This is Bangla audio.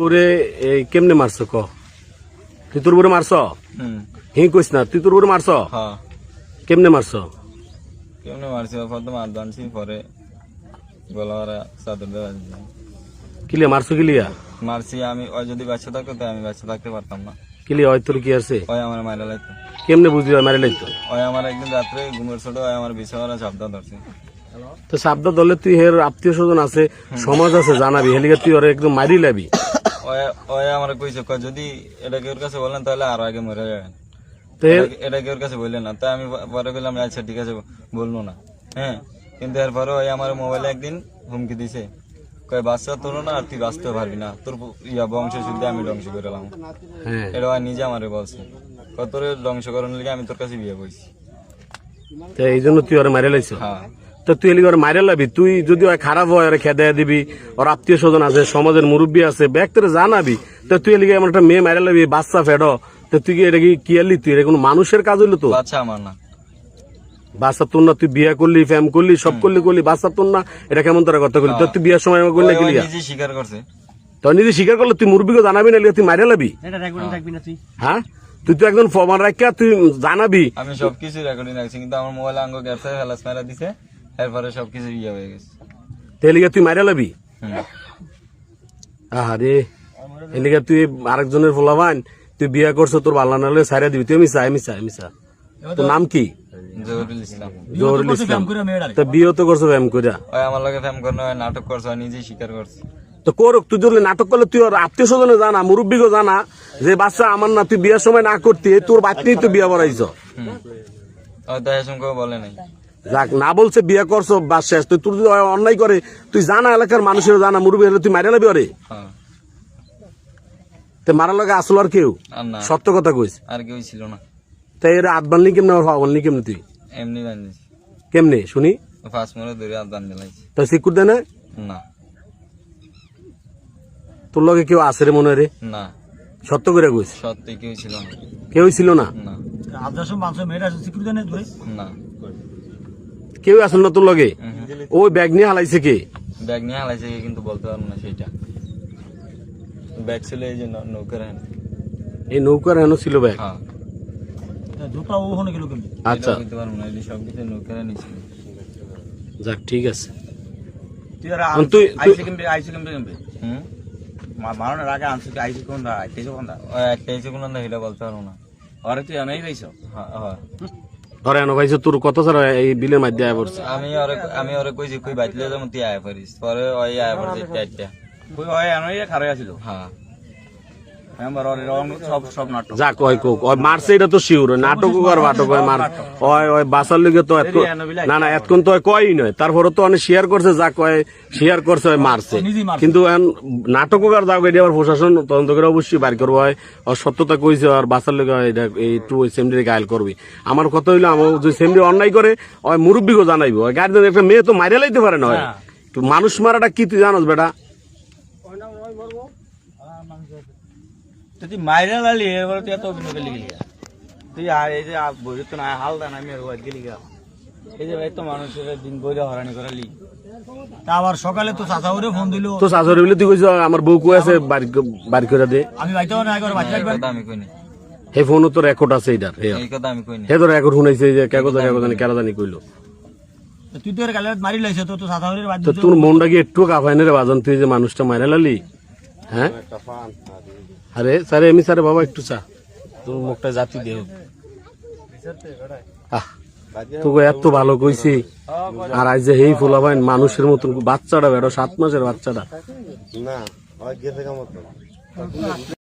বুড়ে কেমনে মারছ ক তুই তোর বুড়ে মারছ হি কইস না তুই তোর বুড়ে মারছ কেমনে মারছ? কেমনে মারছি? প্রথম হাত বানছি পরে গলাওয়ারা চাদর দেওয়া কিলিয়া মারছ কিলিয়া? মারছি আমি ওই যদি বাচ্চা থাকতো তো আমি বাচ্চা থাকতে পারতাম না। কিলিয়া হয় তোর কি আছে? ওই আমার মাইরা লাইতো। কেমনে বুঝলি হয় মারে লাইতো? ওই আমার একদিন রাত্রে ঘুমের ছোট ওই আমার বিছানা চাপদা ধরছে। তো সাবদা দলে তুই হের আত্মীয় স্বজন আছে সমাজ আছে জানাবি। হেলিগে তুই ওরে একদম মারি লাবি। ওই আমার কইছে যদি এটা কেউর কাছে বলেন তাহলে আরও আগে মরে যাবেন। এটা- কেউর কাছে বললেন না? তাই আমি পরে বললাম আচ্ছা ঠিক আছে বলব না। হ্যাঁ? কিন্তু এরপরে ওই আমার মোবাইলে একদিন হুমকি দিছে। কয় বাচ্চা তোর না আর তুই বাঁচতে পারবি না। তোর ইয়া বংশ শুদ্ধি আমি ধ্বংস করে এলাম হ্যাঁ। এটা নিজে আমারে বলছে। তোর ধ্বংস করার লিগে আমি তোর কাছে বিয়ে করছি। এই জন্য তুই ওরে মারে লাইছ? হ্যাঁ। তো তুই ওরে মারে লাবি তুই যদি ওই খারাপ হয় ওরে খেদে দিবি। ওর আত্মীয় স্বজন আছে সমাজের মুরব্বী আছে ব্যক্তির জানাবি। তো তুই এলিগে আমার একটা মেয়ে মারে লাবি বাচ্চা ফেড। তো তুই কি এটা কি কি এলি তুই? এটা কোনো মানুষের কাজ হইল তো? বাচ্চা আমার না। বাচ্চা তোর না তুই বিয়ে করলি ফ্যাম করলি সব করলি করলি বাচ্চা তোর না এটা কেমন তোরা কথা করলি তো তুই বিয়ের সময় আমার করলি গেলি স্বীকার করছে। তো নিজে স্বীকার করলে তুই মুরব্বীকে জানাবি না তুই মারে লাবি? হ্যাঁ? তুই তো একজন ফমান রাখিয়া তুই জানাবি? আমি সবকিছু রেকর্ডিং রাখছি কিন্তু আমার মোবাইলে আঙ্গ গ্যাপসে ফেলাস মেরা দিছে। এরপরে সবকিছু ইয়ে হয়ে গেছে। তো তুই মারে লাবি? এলিগে তুই আরেকজনের ফলাবান? তুই বিয়ে করছ তোর ভালো না হলে সাইরা দিবি। তুই মিশা মিশা মিশা তোর নাম কি? জহুরুল ইসলাম। জহরুল ইসলাম। তো বিয়ে তো করছ ব্যায়াম কইরা। ওই আমার লগে ফ্যাম করনো হয় নাটক করছে নিজেই স্বীকার করছে। তো করুক তুই যদি নাটক করলে তুই ওর আত্মীয় স্বজনে জানা মুরব্বীকে জানা যে বাচ্চা আমার না তুই বিয়ের সময় না করতি এই তোর বাচ্চাই তুই বিয়ে বড়াইছ বলে নাই। যাক না বলছে বিয়ে করছ বা শেষ। তুই তোর যদি অন্যায় করে তুই জানা এলাকার মানুষের জানা মুরব্বী হলে তুই মারা লাবি ওরে হ্যাঁ। তো মারা লাগে আসল আর কেউ? সত্য কথা কইস। আর কেউ ছিল না। তাই এর হাত বানলি কেমনে আর বানলি কেমনে তুই? এমনি বানিয়েছি কেমনে? শুনি। ফার্স্ট মনে ধরে আর দান দিলাইছি তো সিকুর দেনে না? তোর লগে কেউ আসে রে মনে হয় রে? না। সত্য করে কইস। সত্যি কেউ ছিল না। কেউ ছিল না? না। আদর্শ মানুষ মেয়েরা স্বীকৃতি নেই দূরে না। কেউ আসল না তোর লগে? ওই ব্যাগ নিয়ে হালাইছে কে? ব্যাগ নিয়ে হালাইছে কে কিন্তু বলতে পারব না সেইটা। ব্যাগ ছিল এই যে নৌকার হ্যাঁ এই নৌকার হেন ছিল ব্যাগ? হ্যাঁ। জোকরা ও ওখানে গেল কেমনি? আচ্ছা। বলতে পারব না এই সব কিছু নৌকার নিছিল যাক ঠিক আছে। তুই আইসি আইসি মারনের আগে আনছি কি আইসি কোন দা আইতেছে কোন দা এসে কোনো না বলতে পারব না। আরে তুই আনাই পাইছ হ্যাঁ হ্যাঁ। ধরে আনো ভাইছে তোর কত সারা এই বিলের মধ্যে আয় পড়ছে। আমি ওরে আমি ওরে কইছি কই বাইতলে যেমন তুই আয় পড়িস। পরে ওই আয় পড়ছে চারটা কই ওই আনাই খারে আছিল। হ্যাঁ মেম্বার ওর রং সব সব নাটক যা কয় কোক ওই মারছে এটা তো শিওর নাটক আর বাটক হয় মার ওই ওই বাসার লিগে তো এতক্ষণ- না না এতক্ষণ তো কয়ই নয়। তারপরে তো অনেক শেয়ার করছে যা কয় শেয়ার করছে ওই মারছে। কিন্তু যাও এটি আবার প্রশাসন তদন্ত করে অবশ্যই বাইর করব। হয় ওর সত্যতা কইছে আর বাসার লিগে এটা ওই গায়েল করবি। আমার কথা হইল আমার যদি সেমডি অন্যায় করে ওই মুরব্বীকে জানাইবো। গার্জেন একটা মেয়ে তো মাইরে লাইতে পারে না তো মানুষ মারাটা কি তুই জানোস বেটা? তুই মাইরা লালি এবার তুই এত অভিনয় গেলি গেলি তুই আর এই যে বইরে তো না হাল দা না আমি আর গেলি গা এই যে এত মানুষের দিন বইরে হরানি করালি তা আবার সকালে তো চাচা ফোন দিল। তো শাশুড়ি বলে তুই কইছ আমার বউ কই আছে বাড়ি বাড়ি করে দে। আমি বাইতে না একবার আমি কইনি। হে ফোনও তো রেকর্ড আছে এটার হে। এই কথা আমি কইনি। হে তো রেকর্ড শুনাইছে যে কাগজ কাগজ জানি কেরা জানি কইলো। তুই তো এর গালে মারি লাইছে তো তো চাচা ওরে বাদ তো তোর মনটা কি একটু কাফায় না রে বাজন? তুই যে মানুষটা মারা লালি। হ্যাঁ? আরে স্যারে এমনি স্যারে বাবা একটু চা। তোর মুখটা জাতি দেহ আহ তোকে এত ভালো কইছি। আর আজ যে হেই ফুলাবাইন মানুষের মতন বাচ্চাটা বেরো সাত মাসের বাচ্চাটা। না